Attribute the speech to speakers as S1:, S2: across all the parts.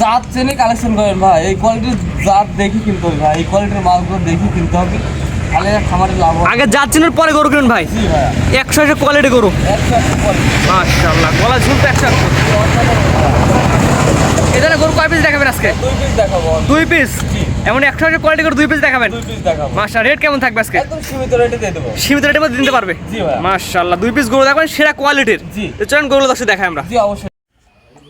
S1: জাত চেনে কালেকশন করেন ভাই। এই কোয়ালিটির জাত দেখি কিনতে হবে ভাই। এই কোয়ালিটির মালগুলো দেখি কিনতে হবে। তাহলে খামারের লাভ
S2: আগে জাত চিনের পরে গরু কিনুন ভাই। একশো একশো কোয়ালিটি গরু।
S1: একশো একশো কোয়ালিটি
S2: মাশাআল্লাহ গলা ঝুলতে একশো একশো এখানে গরু কয় পিস দেখাবেন আজকে?
S1: দুই পিস দেখাবো।
S2: দুই পিস এমন একশো একশো কোয়ালিটি করে দুই পিস দেখাবেন? মাশা রেট কেমন থাকবে আজকে?
S1: সীমিত রেটে দিয়ে দেবো।
S2: সীমিত রেটের দিতে পারবে। মাশাআল্লাহ দুই পিস গরু দেখবেন সেরা কোয়ালিটির চলেন গরু দর্শক দেখাই আমরা।
S1: জি অবশ্যই।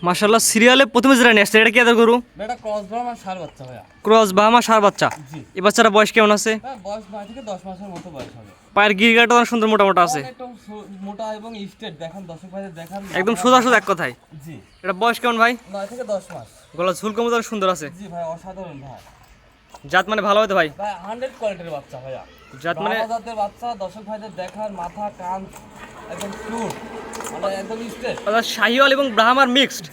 S2: মাশাআল্লাহ সিরিয়ালে প্রথমে যেটা নিয়ে আসছে এটা কি এদের গরু
S1: এটা ক্রস ব্রাম আর সার বাচ্চা ভাইয়া।
S2: ক্রস বাহামা সার বাচ্চা? এই বাচ্চারা বয়স কেমন আছে?
S1: হ্যাঁ বয়স নয় থেকে দশ মাসের মতো বয়স হবে।
S2: পায়ের গিরগাটা অনেক সুন্দর মোটা মোটা আছে।
S1: একদম মোটা এবং স্টেট দেখান দর্শক ভাইদের দেখান
S2: একদম সোজা সোজা এক কথায়।
S1: জি।
S2: এটা বয়স কেমন ভাই?
S1: নয় থেকে দশ মাস।
S2: গলা ঝুল কমে অনেক সুন্দর আছে।
S1: জি ভাই অসাধারণ ভাই।
S2: জাত মানে ভালো হতো ভাই।
S1: ভাই হান্ড্রেড কোয়ালিটির বাচ্চা ভাইয়া।
S2: জাত মানে
S1: জাতের বাচ্চা দর্শক ভাইদের দেখার মাথা কান একদম পিওর মানে একদম স্টেট
S2: অর্থাৎ শাহিওয়াল এবং ব্রাহ্মার মিক্সড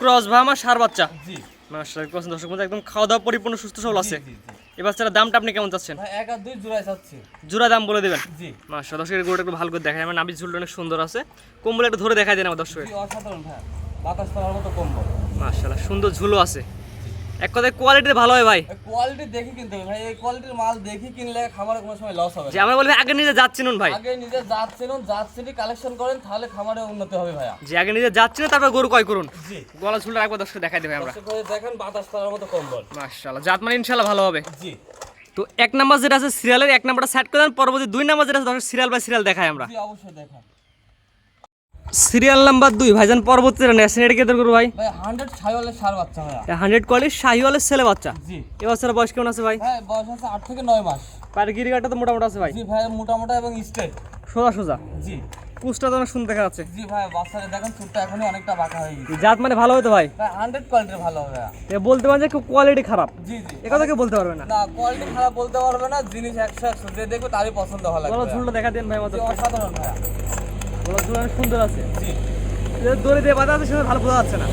S2: ক্রস ব্রাহ্মা সার বাচ্চা।
S1: জি।
S2: মাশাআল্লাহ ক্রস দর্শক একদম খাওয়া দাওয়া পরিপূর্ণ সুস্থ সবল আছে। এই দামটা আপনি কেমন চাচ্ছেন?
S1: ভাই এক আর দুই জোড়ায় চাচ্ছি।
S2: জোড়া দাম বলে দেবেন?
S1: জি।
S2: মাশাআল্লাহ দর্শকের গরুটা একটু ভালো করে দেখায় আমার ঝুলটা অনেক সুন্দর আছে। কম্বল একটু ধরে দেখাই দেন আমার দর্শকের।
S1: অসাধারণ ভাই। বাতাস পাওয়ার মতো কম্বল।
S2: মাশাআল্লাহ সুন্দর ঝুলও আছে। এক কথায় কোয়ালিটি ভালো হয় ভাই।
S1: কোয়ালিটি দেখি কিনতে হবে ভাই এই কোয়ালিটির মাল দেখি কিনলে খামারে কোনো সময় লস হবে
S2: যে আমরা বলি আগে নিজে ভাই।
S1: আগে নিজে কালেকশন করেন তাহলে খামারে উন্নতি হবে
S2: যে আগে নিজে তারপর গরু কয় করুন।
S1: জি।
S2: গলা ঝুলটা একবার দর্শক দেখাই দেবে আমরা।
S1: দেখেন বাতাস পাওয়ার মতো কম্বল।
S2: মাশাআল্লাহ জাত মানে ইনশাআল্লাহ ভালো হবে।
S1: জি।
S2: তো এক নাম্বার যেটা আছে সিরিয়ালের এক নাম্বারটা সেট করে দেন পরবর্তী দুই নাম্বার যেটা আছে সিরিয়াল বাই সিরিয়াল দেখাই আমরা।
S1: অবশ্যই দেখান।
S2: সিরিয়াল নাম্বার দুই ভাইজান পরবর্তীটা নেছেন এটা কেদের করব ভাই?
S1: ভাই হান্ড্রেড ছাইওয়ালের সার বাচ্চা
S2: হান্ড্রেড কোয়ালিটি ছেলে বাচ্চা?
S1: জি।
S2: এ বাচ্চার বয়স কেমন আছে ভাই?
S1: ভাই বয়স আছে আট থেকে নয় মাস।
S2: পায়ের গিরিগাটা তো মোটামুটি আছে ভাই।
S1: জি ভাই মোটা মোটা এবং স্টেট
S2: সোজা সোজা।
S1: জি।
S2: কুচটা তো সুন্দর দেখা যাচ্ছে
S1: জি ভাই বাচ্চারা দেখেন চুটটা এখনই অনেকটা বাঁকা হয়ে গেছে
S2: জাত মানে ভালো হতো ভাই।
S1: ভাই হান্ড্রেড কোয়ালিটির ভালো হবে
S2: এ বলতে পারেন যে কোয়ালিটি খারাপ।
S1: জি জি।
S2: এ কথা কেউ বলতে পারবে না।
S1: না কোয়ালিটি খারাপ বলতে পারবে না জিনিস একশো একশো যে দেখবে তারই পছন্দ
S2: গলা
S1: লাগবে।
S2: ঝুলটা দেখা দেন ভাই আমাদের
S1: জি, অসাধারণ ভাইয়া।
S2: গলা ঝুল অনেক সুন্দর আছে। দড়ি দিয়ে বাঁধা আছে সেটা ভালো বোঝা যাচ্ছে না।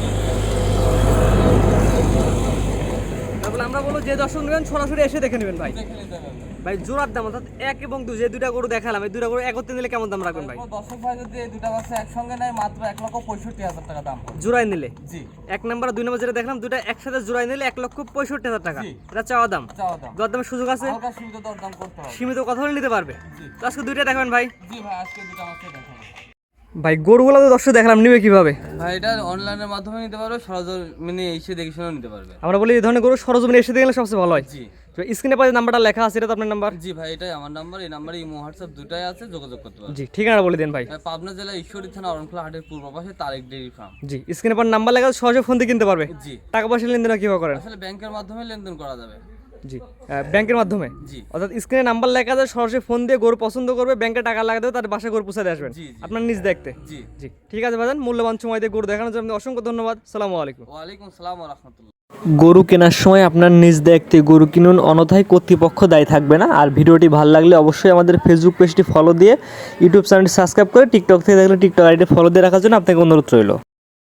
S2: তারপরে আমরা বলব যে দর্শক নেবেন, সরাসরি এসে দেখে নেবেন ভাই। ভাই জোড়ার দাম অর্থাৎ এক এবং দুই যে দুইটা গরু দেখালাম এই দুইটা গরু একত্রে নিলে কেমন দাম রাখবেন ভাই?
S1: দর্শক ভাই যদি এই দুটা বাচ্চা একসঙ্গে নেয় মাত্র এক লক্ষ পঁয়ষট্টি হাজার টাকা দাম
S2: জোড়াই নিলে?
S1: জি।
S2: এক নম্বর দুই নাম্বার যেটা দেখলাম দুইটা একসাথে জোড়াই নিলে এক লক্ষ পঁয়ষট্টি হাজার টাকা। এটা চাওয়া দাম?
S1: চাওয়া দাম।
S2: দরদামের সুযোগ আছে?
S1: সীমিত দরদাম করতে হবে।
S2: সীমিত কথা বলে নিতে পারবে।
S1: জি।
S2: তো আজকে দুইটা দেখাবেন ভাই।
S1: জি ভাই আজকে দুটা বাচ্চা দেখাবো।
S2: ভাই গরুগুলো তো দর্শক দেখলাম নিবে কীভাবে?
S1: ভাই এটা অনলাইনের মাধ্যমে নিতে পারবে সরজমিনে এসে দেখে শুনে নিতে পারবে।
S2: আমরা বলি এই ধরনের গরু সরজমিনে এসে দেখলে সবচেয়ে ভালো হয়।
S1: জি।
S2: তো স্ক্রিনে পাশে নাম্বারটা লেখা আছে এটা তো আপনার নাম্বার
S1: জি ভাই এটাই আমার নাম্বার এই নাম্বারে ইমো হোয়াটসঅ্যাপ দুটাই আছে যোগাযোগ করতে পারবে
S2: জি ঠিকানা বলে দেন ভাই।
S1: পাবনা জেলা ঈশ্বরী থানা অরণখোলা হাটের পূর্ব পাশে তারেক ডেইরি ফার্ম।
S2: জি স্ক্রিনে পর নাম্বার লেখা সহজে ফোন দিয়ে কিনতে পারবে।
S1: জি।
S2: টাকা পয়সা লেনদেন কীভাবে করেন?
S1: আসলে ব্যাংকের মাধ্যমে লেনদেন করা যাবে।
S2: জি। ব্যাংকের মাধ্যমে?
S1: জি।
S2: অর্থাৎ স্ক্রিনে নাম্বার লেখা আছে সরাসরি ফোন দিয়ে গরু পছন্দ করবে ব্যাংকে টাকা লাগা দেবে তার বাসায় গরু পৌঁছে দিয়ে আসবেন। আপনার নিজ দেখতে।
S1: জি।
S2: জি। ঠিক আছে ভাইজান মূল্যবান সময় দিয়ে গরু দেখানোর জন্য অসংখ্য ধন্যবাদ। সালামু আলাইকুম।
S1: ওয়ালাইকুম সালাম ওয়া রাহমাতুল্লাহ।
S2: গরু কেনার সময় আপনার নিজ দেখতে গরু কিনুন অনথায় কর্তৃপক্ষ দায়ী থাকবে না। আর ভিডিওটি ভালো লাগলে অবশ্যই আমাদের ফেসবুক পেজটি ফলো দিয়ে ইউটিউব চ্যানেলটি সাবস্ক্রাইব করে টিকটক থেকে দেখলে টিকটক আইডি ফলো দিয়ে রাখার জন্য আপনাকে অনুরোধ রইল।